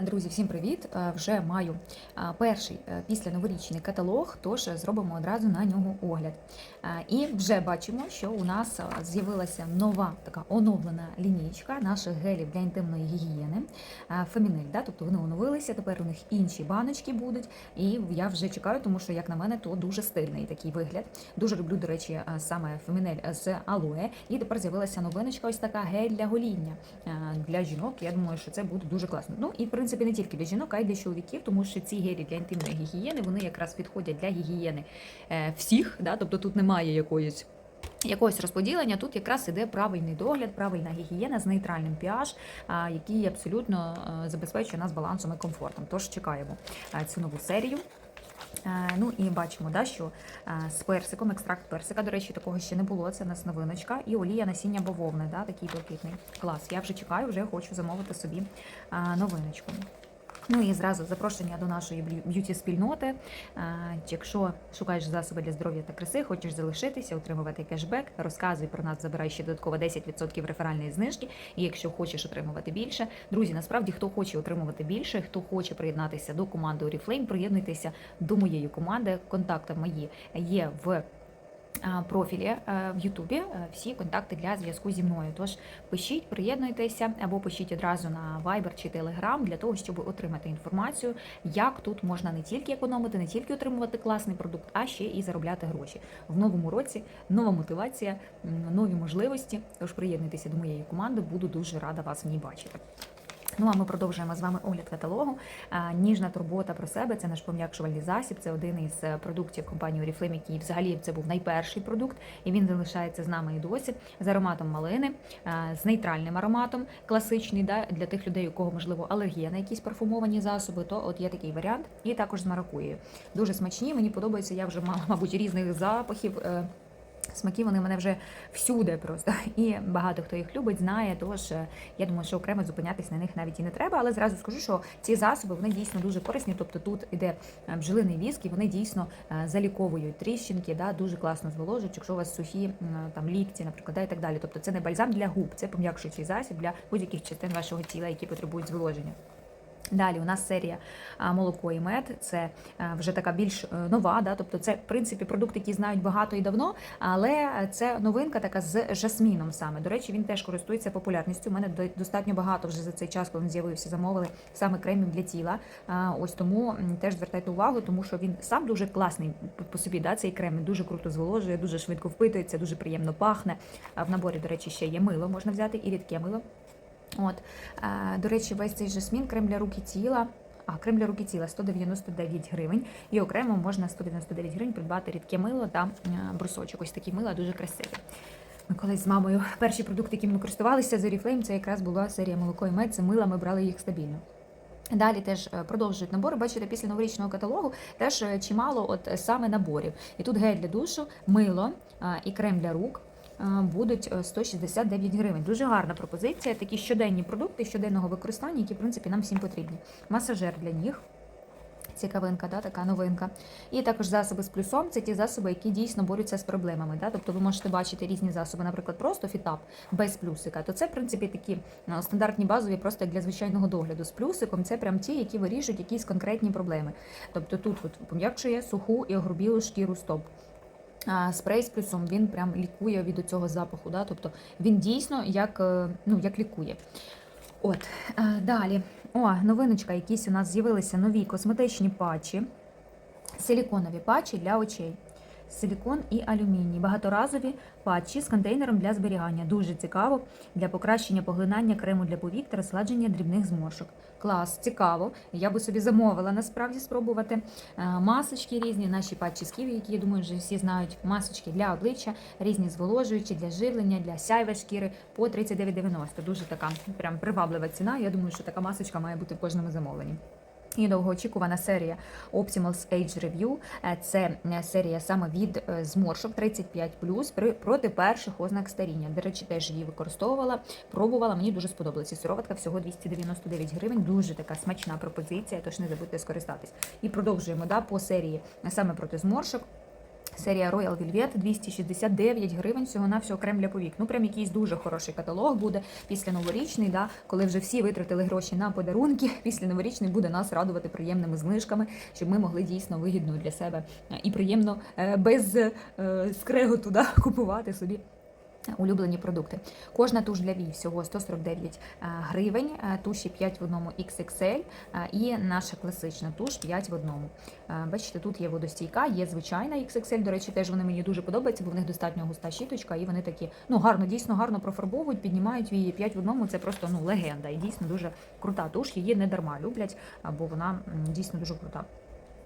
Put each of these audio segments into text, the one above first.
Друзі, всім привіт! Е, Вже маю е, перший е, після новорічний каталог, тож зробимо одразу на нього огляд. І вже бачимо, що у нас з'явилася нова така оновлена лінійка наших гелів для інтимної гігієни. Фемінель, да? тобто вони оновилися, тепер у них інші баночки будуть. І я вже чекаю, тому що, як на мене, то дуже стильний такий вигляд. Дуже люблю, до речі, саме фемінель з алоє. І тепер з'явилася новиночка, ось така гель для гоління для жінок. Я думаю, що це буде дуже класно. Ну і в принципі не тільки для жінок, а й для чоловіків, тому що ці гелі для інтимної гігієни вони якраз підходять для гігієни е, всіх. Да? Тобто тут немає якоїсь. Якогось розподілення тут якраз іде правильний догляд, правильна гігієна з нейтральним pH, який абсолютно е, забезпечує нас балансом і комфортом. Тож чекаємо е, цю нову серію. Е, Ну і бачимо, да, що е, з персиком, екстракт персика, до речі, такого ще не було. Це у нас новиночка. І олія насіння бавовни, да, такий блакитний клас. Я вже чекаю, вже хочу замовити собі е, новиночку. Ну і зразу запрошення до нашої б'юті спільноти. Якщо шукаєш засоби для здоров'я та краси, хочеш залишитися, отримувати кешбек, розказуй про нас, забирай ще додатково 10% реферальної знижки. І якщо хочеш отримувати більше, друзі, насправді хто хоче отримувати більше, хто хоче приєднатися до команди Oriflame, приєднуйтеся до моєї команди. Контакти мої є в профілі е, в Ютубі е, всі контакти для зв'язку зі мною. Тож пишіть, приєднуйтеся або пишіть одразу на Viber чи Telegram для того, щоб отримати інформацію, як тут можна не тільки економити, не тільки отримувати класний продукт, а ще і заробляти гроші. В новому році нова мотивація, нові можливості. Тож приєднуйтеся до моєї команди, буду дуже рада вас в ній бачити. Ну а ми продовжуємо з вами огляд каталогу. Ніжна турбота про себе це наш пом'якшувальний засіб. Це один із е, продуктів компанії Oriflame, який взагалі це був найперший продукт, і він залишається з нами і досі з ароматом малини, з нейтральним ароматом, класичний да, для тих людей, у кого можливо алергія на якісь парфумовані засоби. То от є такий варіант, і також з маракуєю. Дуже смачні. Мені подобається. Я вже мала, мабуть, різних запахів. Смаки вони мене вже всюди просто. І багато хто їх любить, знає. Тож е, я думаю, що окремо зупинятись на них навіть і не треба. Але зразу скажу, що ці засоби вони дійсно дуже корисні. Тобто тут іде е, бджолиний віск, і вони дійсно е, заліковують тріщинки, да, дуже класно зволожують, якщо у вас сухі там лікті, наприклад, і так далі. Тобто це не бальзам для губ, це пом'якшуючий засіб для будь-яких частин вашого тіла, які потребують зволоження. Далі у нас серія молоко і мед. Це вже така більш е, нова, да, тобто це в принципі продукт, який знають багато і давно, але це новинка така з жасміном саме. До речі, він теж користується популярністю. У мене достатньо багато вже за цей час, коли він з'явився, замовили саме кремів для тіла. Ось тому теж звертайте увагу, тому що він сам дуже класний по- собі. Да, цей крем дуже круто зволожує, дуже швидко впитується, дуже приємно пахне. В наборі, до речі, ще є мило, можна взяти і рідке мило. От, е, до речі, весь цей жасмін, крем для рук і тіла. А, крем для рук і тіла 199 гривень. І окремо можна 199 гривень придбати рідке мило та е, брусочок. Ось такі мила дуже красиві. Ми колись з мамою перші продукти, які ми користувалися з Oriflame, це якраз була серія молоко і мед. Це мила, ми брали їх стабільно. Далі теж е, продовжують набори. Бачите, після новорічного каталогу теж чимало от саме наборів. І тут гель для душу, мило і крем для рук будуть е, 169 гривень. Дуже гарна пропозиція. Такі щоденні продукти щоденного використання, які в принципі нам всім потрібні. Масажер для ніг. Цікавинка, да, така новинка. І також засоби з плюсом це ті засоби, які дійсно борються з проблемами. Да? Тобто ви можете бачити різні засоби, наприклад, просто фітап без плюсика. То це, в принципі, такі ну, стандартні базові, просто як для звичайного догляду. З плюсиком це прям ті, які вирішують якісь конкретні проблеми. Тобто тут от пом'якшує суху і огрубілу шкіру стоп. Спрей з плюсом він прям лікує від цього запаху. Да? Тобто він дійсно як, е, ну, як лікує. От, е, далі. О, новиночка, якісь у нас з'явилися нові косметичні патчі, силіконові патчі для очей. Силікон і алюміній. Багаторазові патчі з контейнером для зберігання. Дуже цікаво для покращення поглинання крему для повік та розсладження дрібних зморшок. Клас, цікаво. Я би собі замовила насправді спробувати. Е, Масочки різні, наші патчі з ківі, які я думаю, вже всі знають. Масочки для обличчя, різні зволожуючі для живлення, для сяйва шкіри по 39,90. Дуже така прям приваблива ціна. Я думаю, що така масочка має бути в кожному замовленні. І довгоочікувана серія Optimals Age Review. Е, Це е, серія саме від е, зморшок 35+, при- проти перших ознак старіння. До речі, теж її використовувала, пробувала. Мені дуже сподобалася. Сироватка всього 299 гривень. Дуже така смачна пропозиція, тож не забудьте скористатись. І продовжуємо да, по серії саме проти зморшок. Серія Royal Velvet 269 гривень всього на всього крем для повік. Ну прям якийсь дуже хороший каталог буде після новорічний, да, коли вже всі витратили гроші на подарунки. Після новорічний буде нас радувати приємними знижками, щоб ми могли дійсно вигідно для себе е, і приємно е, без е, скреготу да, купувати собі. Улюблені продукти. Кожна туш для вій всього 149 е, гривень, е, туші 5 в одному XXL е, і наша класична туш 5 в одному. Бачите, тут є водостійка, є звичайна XXL, до речі, теж вони мені дуже подобаються, бо в них достатньо густа щіточка, і вони такі ну гарно, дійсно гарно профарбовують, піднімають вії 5 в одному. Це просто ну легенда. І дійсно дуже крута туш. Її не дарма люблять, бо вона дійсно дуже крута.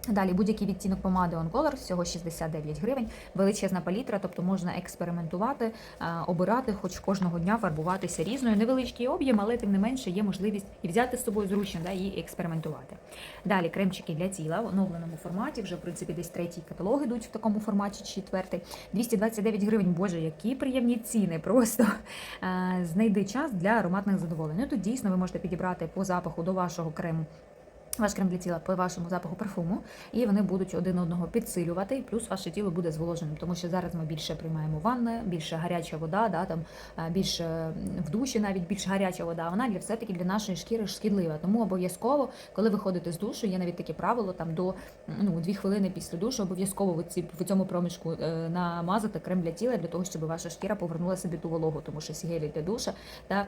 Далі будь-який відтінок помади On Color, всього 69 гривень, величезна палітра, тобто можна експериментувати, е, обирати, хоч кожного дня фарбуватися різною. Невеличкий об'єм, але тим не менше є можливість і взяти з собою зручно да, і експериментувати. Далі кремчики для тіла в оновленому форматі. Вже в принципі десь третій каталог ідуть в такому форматі, четвертий. 229 гривень. Боже, які приємні ціни! Просто Е, знайди час для ароматних задоволень. Ну, тут дійсно ви можете підібрати по запаху до вашого крему. Ваш крем для тіла по вашому запаху парфуму, і вони будуть один одного підсилювати, і плюс ваше тіло буде зволоженим, тому що зараз ми більше приймаємо ванни, більше гаряча вода, да, там е, більше в душі навіть більш гаряча вода. Вона для все-таки для нашої шкіри шкідлива. Тому обов'язково, коли ви ходите з душу, є навіть таке правило, там до ну, дві хвилини після душу, обов'язково в, ці, в цьому проміжку е, намазати крем для тіла для того, щоб ваша шкіра повернула собі ту вологу, тому що сігелі для душа та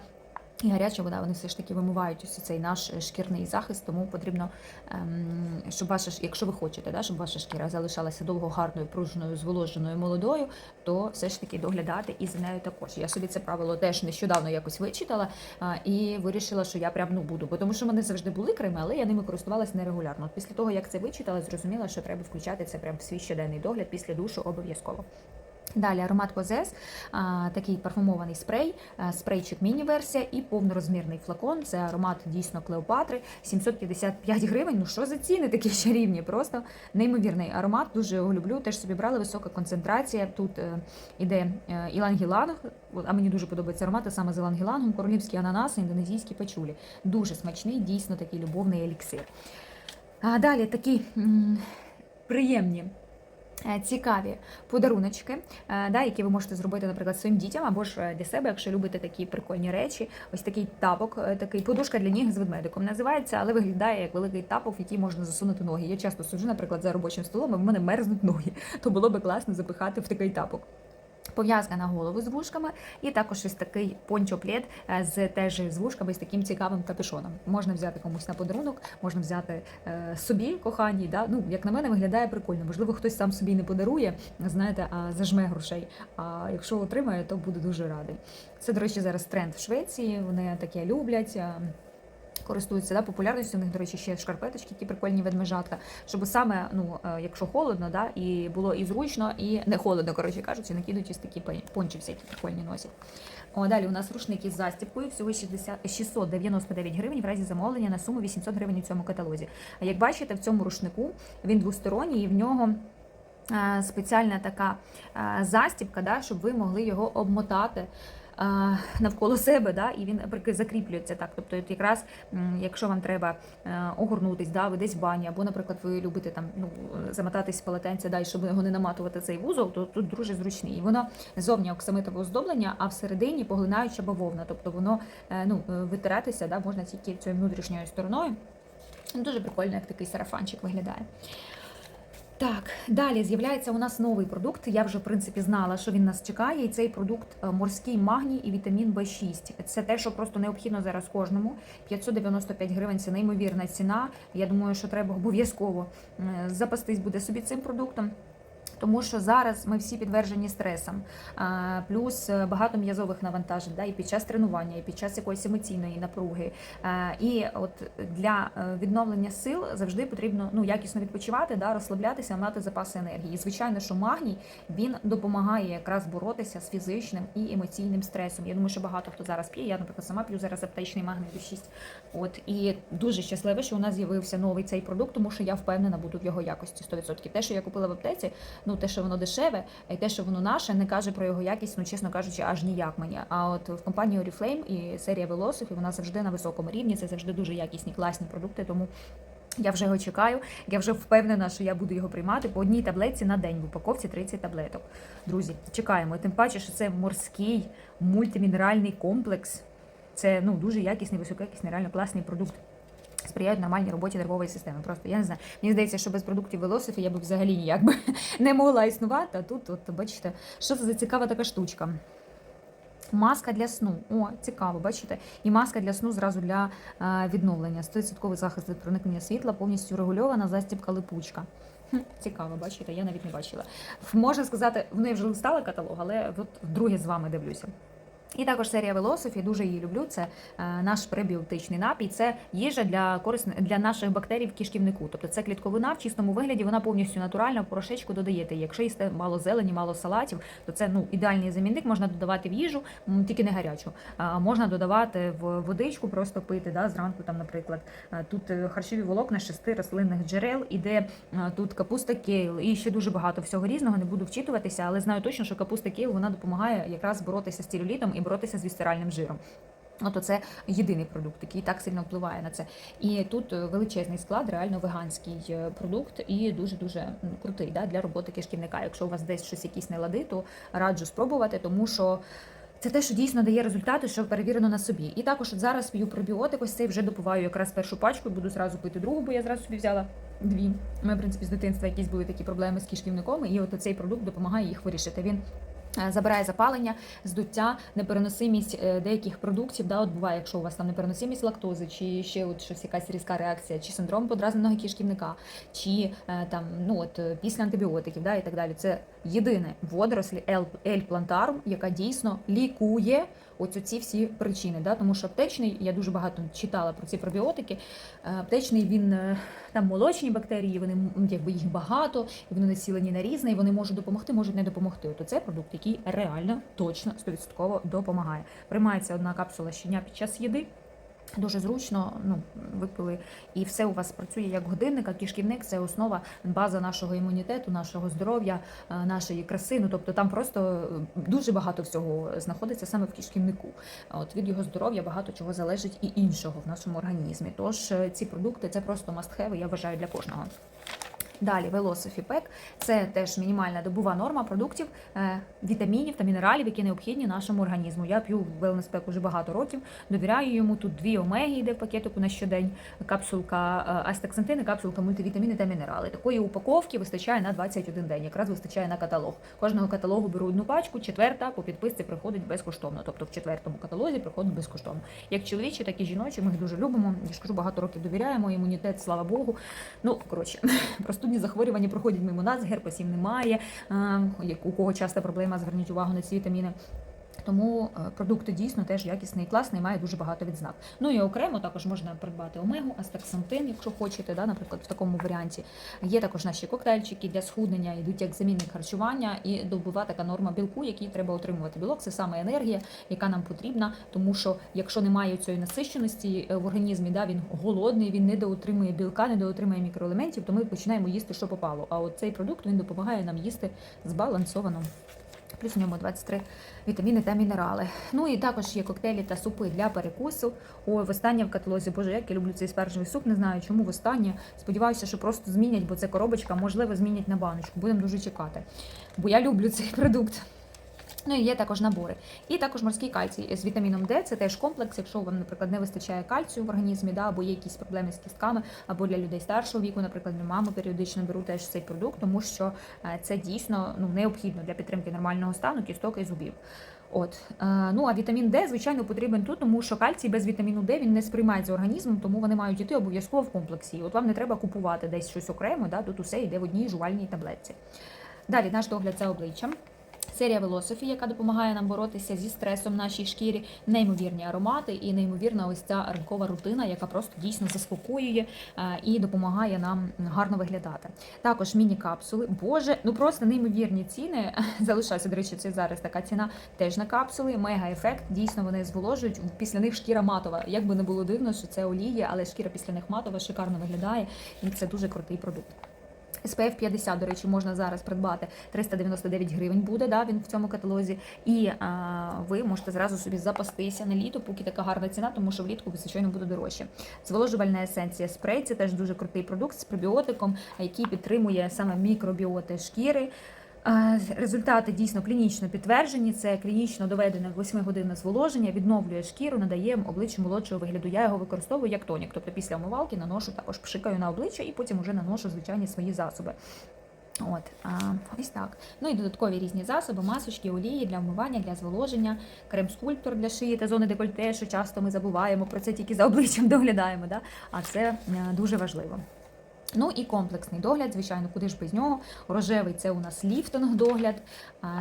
і гаряча вода, вони все ж таки вимивають ось цей наш е, шкірний захист, тому потрібно, ем, щоб ваша, якщо ви хочете, да, щоб ваша шкіра залишалася довго гарною, пружною, зволоженою, молодою, то все ж таки доглядати і за нею також. Я собі це правило теж нещодавно якось вичитала і вирішила, що я прям ну буду, бо тому що в мене завжди були креми, але я ними користувалася нерегулярно. От після того, як це вичитала, зрозуміла, що треба включати це прям в свій щоденний догляд після душу обов'язково. Далі аромат Позес, такий парфумований спрей, спрейчик міні-версія і повнорозмірний флакон. Це аромат дійсно Клеопатри, 755 гривень. Ну що за ціни такі чарівні? Просто неймовірний аромат. Дуже його люблю. Теж собі брали висока концентрація. Тут е, іде е, ілангіланг, а мені дуже подобається аромат, а саме з ілангілангом, королівські ананаси, індонезійські пачулі. Дуже смачний, дійсно такий любовний еліксир. А далі такі м, приємні. Е, Цікаві подаруночки, е, да, які ви можете зробити, наприклад, своїм дітям або ж е, для себе, якщо любите такі прикольні речі. Ось такий тапок, такий подушка для ніг з ведмедиком називається, але виглядає як великий тапок, в який можна засунути ноги. Я часто сиджу, наприклад, за робочим столом, і в мене мерзнуть ноги, то було би класно запихати в такий тапок. Пов'язка на голову з вушками, і також ось такий пончоплет е, з теж з вушками з таким цікавим капюшоном. Можна взяти комусь на подарунок, можна взяти е, собі коханій. Да? Ну, як на мене, виглядає прикольно. Можливо, хтось сам собі не подарує, знаєте, а зажме грошей. А якщо отримає, то буде дуже радий. Це, до речі, зараз тренд в Швеції. Вони таке люблять. Користуються да, популярністю. У них, до речі, ще шкарпеточки, які прикольні ведмежатка. Щоб саме, ну, е, якщо холодно, да, і було і зручно, і не холодно, коротше кажучи, накидують ось такі пон- пончі всякі прикольні носять. О, далі у нас рушники з застіпкою, всього 60, 699 гривень в разі замовлення на суму 800 гривень у цьому каталозі. А як бачите, в цьому рушнику він двосторонній і в нього е, спеціальна така е, застіпка, да, щоб ви могли його обмотати. Навколо себе, да, і він наприклад, закріплюється так. Тобто, от якраз якщо вам треба е, огорнутись, да, ви десь в бані, або, наприклад, ви любите там ну замотатись в полотенце, да, і щоб його не наматувати цей вузол, то тут дуже зручний. І воно зовні оксамитове оздоблення, а всередині поглинаюча бавовна. Тобто воно е, ну е, витиратися да, можна тільки цією внутрішньою стороною. Дуже прикольно, як такий сарафанчик виглядає. Так, далі з'являється у нас новий продукт. Я вже в принципі знала, що він нас чекає. І цей продукт е, морський магній і вітамін В6. Це те, що просто необхідно зараз кожному. 595 гривень це неймовірна ціна. Я думаю, що треба обов'язково е, запастись буде собі цим продуктом. Тому що зараз ми всі підтверджені стресам, плюс е, багато м'язових навантажень, да, і під час тренування, і під час якоїсь емоційної напруги. І от для е, відновлення сил завжди потрібно ну якісно відпочивати, да, розслаблятися, мати запаси енергії. І звичайно, що магній він допомагає якраз боротися з фізичним і емоційним стресом. Я думаю, що багато хто зараз п'є. Я, наприклад, сама п'ю зараз аптечний магній B6. От і дуже щаслива, що у нас з'явився новий цей продукт, тому що я впевнена буду в його якості 100%. Те, що я купила в аптеці, ну те, що воно дешеве, і те, що воно наше, не каже про його якість, ну чесно кажучи, аж ніяк мені. А от в компанії Oriflame і серія Velocity, вона завжди на високому рівні. Це завжди дуже якісні, класні продукти. Тому Я вже його чекаю. Я вже впевнена, що я буду його приймати по одній таблетці на день в упаковці 30 таблеток. Друзі, чекаємо. Тим паче, що це морський мультимінеральний комплекс. Це ну дуже якісний, високоякісний, реально класний продукт. Сприяють нормальній роботі нервової системи. Просто я не знаю. Мені здається, що без продуктів велосифі я б взагалі ніяк би не могла існувати. А тут, от бачите, що це за цікава така штучка. Маска для сну. О, цікаво, бачите? І маска для сну зразу для е, відновлення. 100% захист від проникнення світла, повністю регульована, застібка липучка. Цікаво, бачите, я навіть не бачила. Можна сказати, в неї вже листала каталог, але от вдруге з вами дивлюся. І також серія Велософі, дуже її люблю. Це е, наш пребіотичний напій. Це їжа для корисне для наших бактерій в кишківнику. Тобто це клітковина в чистому вигляді, вона повністю натуральна, в порошечку додаєте. Якщо їсте мало зелені, мало салатів, то це ну ідеальний замінник. Можна додавати в їжу, тільки не гарячу. А можна додавати в водичку, просто пити. Да, зранку там, наприклад, тут е, харчові волокна шести рослинних джерел, іде тут капуста кейл і ще дуже багато всього різного. Не буду вчитуватися, але знаю точно, що капуста кейл вона допомагає якраз боротися з целюлітом і боротися з вісцеральним жиром. От це єдиний продукт, який так сильно впливає на це. І тут е, величезний склад, реально веганський е, продукт, і дуже дуже крутий да, для роботи кишківника. Якщо у вас десь щось якісь не лади, то раджу спробувати, тому що. Це те, що дійсно дає результати, що перевірено на собі. І також от зараз п'ю пробіотик, ось цей вже допиваю якраз першу пачку, буду зразу пити другу, бо я зразу собі взяла дві. У мене, в принципі, з дитинства якісь були такі проблеми з кишківником, і от цей продукт допомагає їх вирішити. Він Забирає запалення, здуття, непереносимість е, деяких продуктів. Да, от буває, якщо у вас там непереносимість лактози, чи ще от щось якась різка реакція, чи синдром подразненого кишківника, чи е, там ну от е, після антибіотиків, да, і так далі. Це єдине водорослі L плантарум, яка дійсно лікує оцю ці всі причини. Да? Тому що аптечний, я дуже багато читала про ці пробіотики. е, Аптечний він е, там молочні бактерії, вони якби їх багато, і вони націлені на різне, і вони можуть допомогти, можуть не допомогти. От це продукт, який реально точно 100% допомагає. Приймається одна капсула щодня під час їди. Дуже зручно, ну випили, і все у вас працює як годинник, а кишківник це основа, база нашого імунітету, нашого здоров'я, е, нашої краси. Ну тобто там просто е, дуже багато всього знаходиться саме в кишківнику. От від його здоров'я багато чого залежить і іншого в нашому організмі. Тож е, ці продукти це просто have, я вважаю для кожного. Далі Velocity Pack – це теж мінімальна добова норма продуктів, е, вітамінів та мінералів, які необхідні нашому організму. Я п'ю Wellness Pack уже багато років, довіряю йому. Тут дві омеги йде в пакетику на щодень, капсулка е, астаксантини, капсулка мультивітаміни та мінерали. Такої упаковки вистачає на 21 день, якраз вистачає на каталог. Кожного каталогу беру одну пачку, четверта по підписці приходить безкоштовно. Тобто в четвертому каталозі приходить безкоштовно. Як чоловічі, так і жіночі, ми їх дуже любимо. Я ж кажу, багато років довіряємо, імунітет, слава Богу. Ну, коротше, простудні захворювання проходять мимо нас, герпесів немає. е, як У кого часто проблема, зверніть увагу на ці вітаміни. Тому е, продукти дійсно теж якісний і класний, має дуже багато відзнак. Ну і окремо також можна придбати омегу, астаксантин, якщо хочете, да, наприклад, в такому варіанті. Є також наші коктейльчики для схуднення, йдуть як замінник харчування і добова така норма білку, який треба отримувати. Білок це саме енергія, яка нам потрібна, тому що якщо немає цієї насищеності е, в організмі, да, він голодний, він недоотримує білка, недоотримує мікроелементів, то ми починаємо їсти, що попало. А от цей продукт він допомагає нам їсти збалансовано. Плюс в ньому 23 вітаміни та мінерали. Ну і також є коктейлі та супи для перекусу. Ой, востаннє в каталозі. Боже, як я люблю цей спаржевий суп. Не знаю, чому востаннє. Сподіваюся, що просто змінять, бо це коробочка, можливо, змінять на баночку. Будемо дуже чекати. Бо я люблю цей продукт. Ну і є також набори. І також морський кальцій з вітаміном Д. Це теж комплекс, якщо вам, наприклад, не вистачає кальцію в організмі, да, або є якісь проблеми з кістками, або для людей старшого віку, наприклад, мами періодично беру теж цей продукт, тому що е, це дійсно ну, необхідно для підтримки нормального стану кісток і зубів. От е, ну а вітамін Д, звичайно, потрібен тут, тому що кальцій без вітаміну Д він не сприймається організмом, тому вони мають йти обов'язково в комплексі. От вам не треба купувати десь щось окремо, да, тут усе йде в одній жувальній таблетці. Далі наш догляд це обличчя. Серія Velocity, яка допомагає нам боротися зі стресом в нашій шкірі, неймовірні аромати і неймовірна ось ця ранкова рутина, яка просто дійсно заспокоює е, і допомагає нам гарно виглядати. Також міні-капсули. Боже, ну просто неймовірні ціни. Залишаються, до речі, це зараз така ціна теж на капсули. Мега ефект. Дійсно, вони зволожують. Після них шкіра матова. Як би не було дивно, що це олія, але шкіра після них матова шикарно виглядає, і це дуже крутий продукт. SPF 50, до речі, можна зараз придбати 399 гривень буде, да, він в цьому каталозі. І а, ви можете зразу собі запастися на літо, поки така гарна ціна, тому що влітку звичайно буде дорожче. Зволожувальна есенція спрей це теж дуже крутий продукт з пробіотиком, який підтримує саме мікробіоти шкіри. Результати дійсно клінічно підтверджені. Це клінічно доведене 8-годинне зволоження, відновлює шкіру, надає обличчю молодшого вигляду. Я його використовую як тонік. Тобто після омивалки наношу також пшикаю на обличчя і потім вже наношу звичайні свої засоби. От, а, ось так. Ну і додаткові різні засоби, масочки, олії для вмивання, для зволоження, крем-скульптор для шиї та зони декольте, що часто ми забуваємо про це тільки за обличчям доглядаємо. Да? А це е, дуже важливо. Ну і комплексний догляд, звичайно, куди ж без нього. Рожевий це у нас ліфтинг догляд,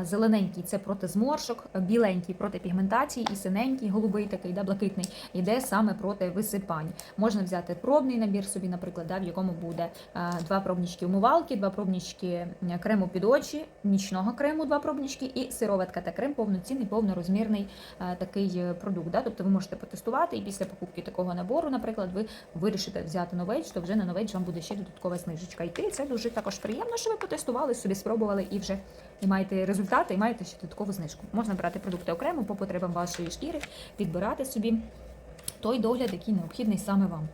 зелененький це проти зморшок, біленький проти пігментації і синенький, голубий такий, да, блакитний, йде саме проти висипань. Можна взяти пробний набір собі, наприклад, да, в якому буде два пробнички умивалки, два пробнички крему під очі, нічного крему, два пробнички і сироватка та крем повноцінний, повнорозмірний такий е, продукт. Да? Тобто ви можете потестувати і після покупки такого набору, наприклад, ви вирішите взяти новейдж, то вже на новейдж вам буде ще додаткова знижечка йти. І Це дуже також приємно, що ви потестували, собі спробували і вже і маєте результати, і маєте ще додаткову знижку. Можна брати продукти окремо по потребам вашої шкіри, підбирати собі той догляд, який необхідний саме вам.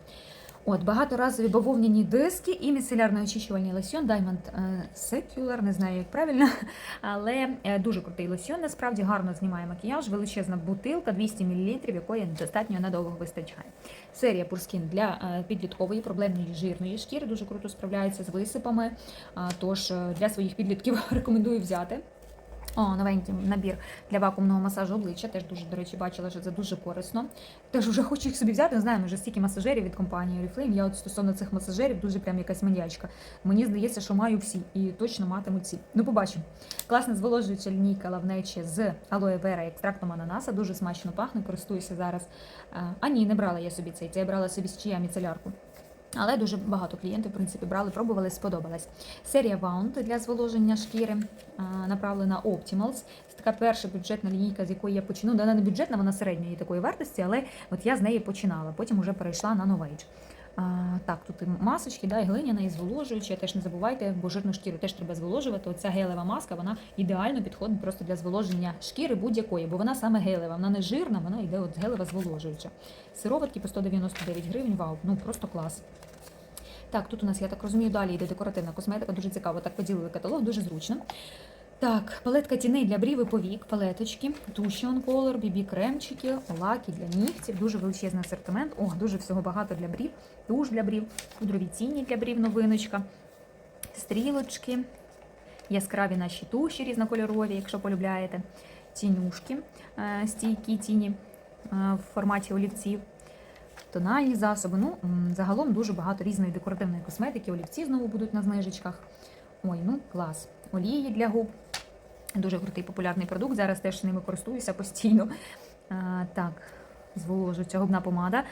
От, багаторазові бавовняні диски і міцелярний очищувальний лосьон Diamond е, Secular, не знаю, як правильно, але е, дуже крутий лосьон, насправді гарно знімає макіяж, величезна бутилка, 200 мл, якої достатньо надовго вистачає. Серія Пурскін для е, підліткової проблемної жирної шкіри дуже круто справляється з висипами. Тож для своїх підлітків рекомендую взяти. О, новенький набір для вакуумного масажу обличчя. Теж дуже, до речі, бачила, що це дуже корисно. Теж вже хочу їх собі взяти. Не знаю, вже стільки масажерів від компанії Oriflame. Я от стосовно цих масажерів дуже прям якась маньячка. Мені здається, що маю всі і точно матиму ці. Ну, побачимо. Класна зволожуюча лінійка лавнечі з алоє вера і екстрактом ананаса. Дуже смачно пахне, користуюся зараз. А ні, не брала я собі цей. Це я брала собі з чия міцелярку. Але дуже багато клієнтів, в принципі, брали, пробували, сподобалась. Серія Wound для зволоження шкіри направлена Optimals. Це така перша бюджетна лінійка, з якої я почну. Вона не бюджетна, вона середньої такої вартості, але от я з неї починала. Потім вже перейшла на Novage. А, так, тут і масочки, да, і глиняна, і зволожуюча. Теж не забувайте, бо жирну шкіру теж треба зволожувати. Оця гелева маска, вона ідеально підходить просто для зволоження шкіри будь-якої, бо вона саме гелева, вона не жирна, вона йде от гелева зволожуюча. Сироватки по 199 гривень, вау, ну просто клас. Так, тут у нас, я так розумію, далі йде декоративна косметика, дуже цікаво. Так поділили каталог, дуже зручно. Так, палетка тіней для брів і повік, палеточки, туші on color, бібі кремчики, лаки для нігтів, дуже величезний асортимент. О, дуже всього багато для брів, туш для брів, пудрові тіні для брів, новиночка, стрілочки, яскраві наші туші різнокольорові, якщо полюбляєте, тінюшки, е, стійкі тіні е, в форматі олівців тональні засоби. Ну, загалом дуже багато різної декоративної косметики. Олівці знову будуть на знижечках. Ой, ну клас. Олії для губ. Дуже крутий популярний продукт. Зараз теж ними користуюся постійно. А, так, зволожується губна помада.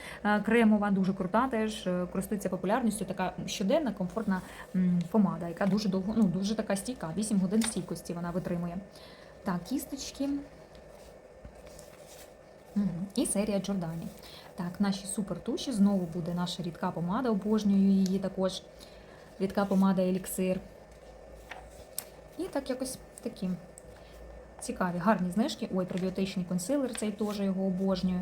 Кремова, дуже крута, теж е, користується популярністю. Така щоденна, комфортна помада, яка дуже довго, ну дуже така стійка. 8 годин стійкості вона витримує. Так, кісточки. І серія Джордані. Так, наші супертуші. Знову буде наша рідка помада, обожнюю її також. Рідка помада еліксир. І так якось такі цікаві, гарні знижки. Ой, пробіотичний консилер, цей теж його обожнюю.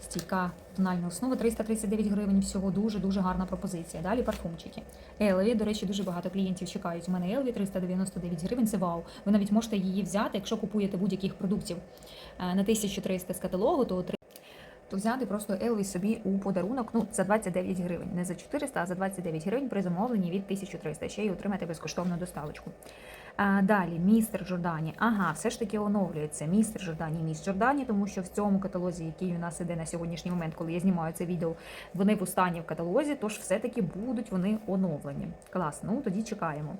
Стійка тональна основа 339 гривень. Всього дуже-дуже гарна пропозиція. Далі парфумчики. Елві, до речі, дуже багато клієнтів чекають. У мене Елві 399 гривень. Це вау. Ви навіть можете її взяти, якщо купуєте будь-яких продуктів е, на 1300 з каталогу, то то взяти просто Елві собі у подарунок ну, за 29 гривень. Не за 400, а за 29 гривень при замовленні від 1300. Ще й отримати безкоштовну доставочку. А, далі, містер Джордані. Ага, все ж таки оновлюється. Містер Джордані і міс Джордані, тому що в цьому каталозі, який у нас іде на сьогоднішній момент, коли я знімаю це відео, вони в останній в каталозі, тож все-таки будуть вони оновлені. Клас, ну тоді чекаємо.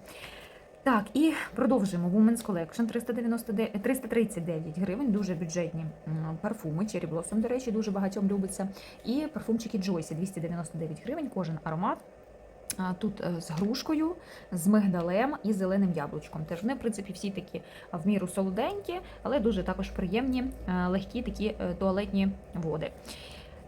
Так, і продовжуємо Women's Collection 399, 339 гривень, дуже бюджетні парфуми. Cherry Blossom, до речі, дуже багатьом любиться. І парфумчики Joyce 299 гривень, кожен аромат. Тут е, з грушкою, з мигдалем і зеленим яблучком. Теж вони, в принципі, всі такі в міру солоденькі, але дуже також приємні, е, легкі такі е, туалетні води.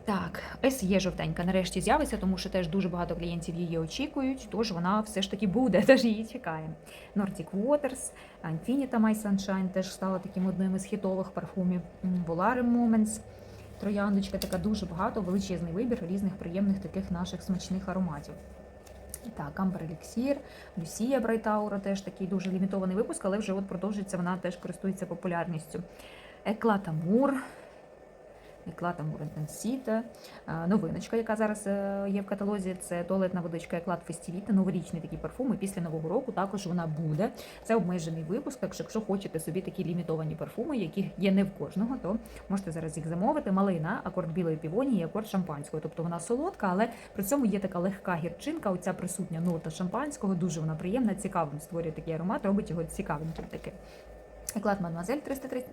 Так, SE жовтенька нарешті з'явиться, тому що теж дуже багато клієнтів її очікують, тож вона все ж таки буде, теж її чекаємо. Nordic Waters, Infinita My Sunshine теж стала таким одним із хітових парфумів. Volare Moments, трояндочка, така дуже багато, величезний вибір різних приємних таких наших смачних ароматів. Так, Amber Elixir, Lucia Bright Aura теж такий дуже лімітований випуск, але вже от продовжується, вона теж користується популярністю. Eclat Amour, Eclat Amour Intensita. Е, Новиночка, яка зараз е, є в каталозі, це туалетна водичка Eclat Festivita, новорічний такий парфум. І після нового року також вона буде. Це обмежений випуск. Так що, якщо хочете собі такі лімітовані парфуми, які є не в кожного, то можете зараз їх замовити. Малина, акорд білої півонії і акорд шампанського. Тобто вона солодка, але при цьому є така легка гірчинка. Оця присутня нота шампанського. Дуже вона приємна, цікавим створює такий аромат, робить його цікавеньким таким. Еклад Мадемуазель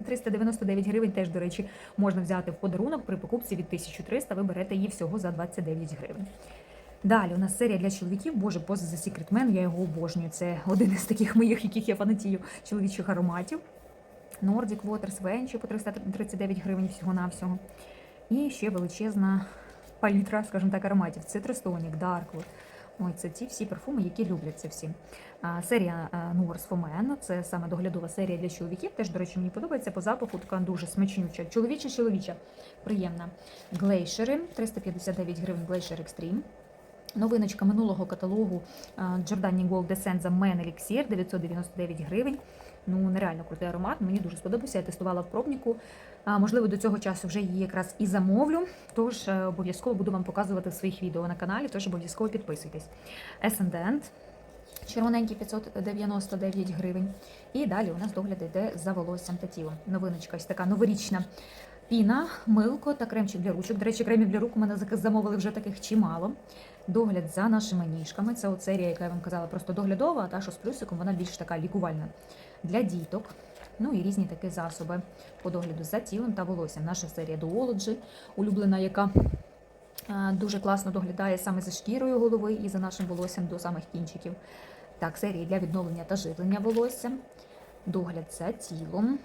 399 гривень. Теж, до речі, можна взяти в подарунок при покупці від 1300. Ви берете її всього за 29 гривень. Далі у нас серія для чоловіків. Боже, поза за Man, я його обожнюю. Це один із таких моїх, яких я фанатію чоловічих ароматів. Nordic Waters Venture по 339 гривень всього-навсього. І ще величезна палітра, скажімо так, ароматів. Цитростонік, Darkwood. Ой, це ті всі парфуми, які любляться всі. А, серія а, Фомен, for Men, це саме доглядова серія для чоловіків. Теж, до речі, мені подобається по запаху, така дуже смачнюча. Чоловіча, чоловіча, приємна. Глейшери, 359 гривень глейшер Extreme. Новиночка минулого каталогу а, Giordani Gold Descenza Men Elixir, 999 гривень. Ну, нереально крутий аромат, мені дуже сподобався. Я тестувала в пробнику. А, можливо, до цього часу вже її якраз і замовлю. Тож е, обов'язково буду вам показувати в своїх відео на каналі, тож обов'язково підписуйтесь. Essendent, червоненький 599 гривень. І далі у нас догляд йде за волоссям та тілом. Новиночка ось така новорічна. Піна, милко та кремчик для ручок. До речі, кремів для рук у мене замовили вже таких чимало. Догляд за нашими ніжками. Це от серія, яка я вам казала, просто доглядова, а та що з плюсиком, вона більш така лікувальна для діток. Ну і різні такі засоби по догляду за тілом та волоссям. Наша серія Duology, улюблена, яка е, дуже класно доглядає саме за шкірою голови і за нашим волоссям до самих кінчиків. Так, серії для відновлення та живлення волосся, догляд за тілом.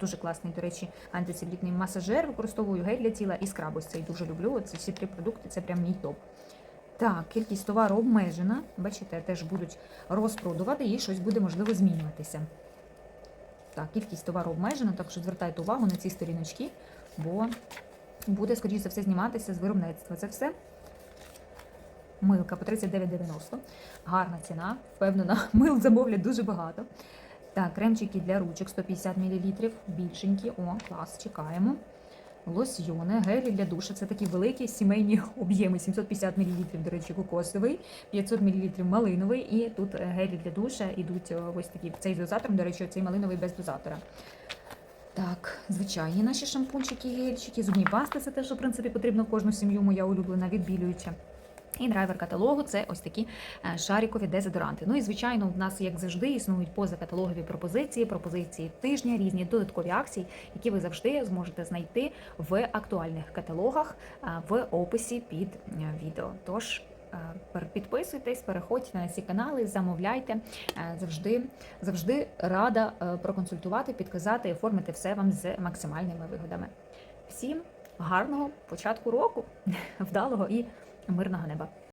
Дуже класний, до речі, антицелітний масажер. Використовую гель для тіла і скраб. Ось цей дуже люблю. Ці всі три продукти це прям мій топ. Так, кількість товару обмежена. Бачите, теж будуть розпродувати і щось буде можливо змінюватися. Так, кількість товару обмежена, так що звертайте увагу на ці сторіночки, бо буде, скоріш за все, зніматися з виробництва. Це все. Милка по 39,90. Гарна ціна, впевнена, мил замовлять дуже багато. Так, кремчики для ручок 150 мл, більшенькі. О, клас, чекаємо. Лосьйони, гелі для душа. Це такі великі сімейні об'єми. 750 мл, до речі, кокосовий, 500 мл малиновий. І тут е, гелі для душа ідуть е, ось такі. Цей з дозатором, до речі, цей малиновий без дозатора. Так, звичайні наші шампунчики, гельчики, зубні пасти це те, що в принципі потрібно в кожну сім'ю, моя улюблена відбілююча. І драйвер каталогу це ось такі е, шарикові дезодоранти. Ну і звичайно, в нас, як завжди, існують позакаталогові пропозиції, пропозиції тижня, різні додаткові акції, які ви завжди зможете знайти в актуальних каталогах е, в описі під е, відео. Тож підписуйтесь, переходьте на ці канали, замовляйте. Завжди, завжди рада проконсультувати, підказати і оформити все вам з максимальними вигодами. Всім гарного початку року, вдалого і мирного неба.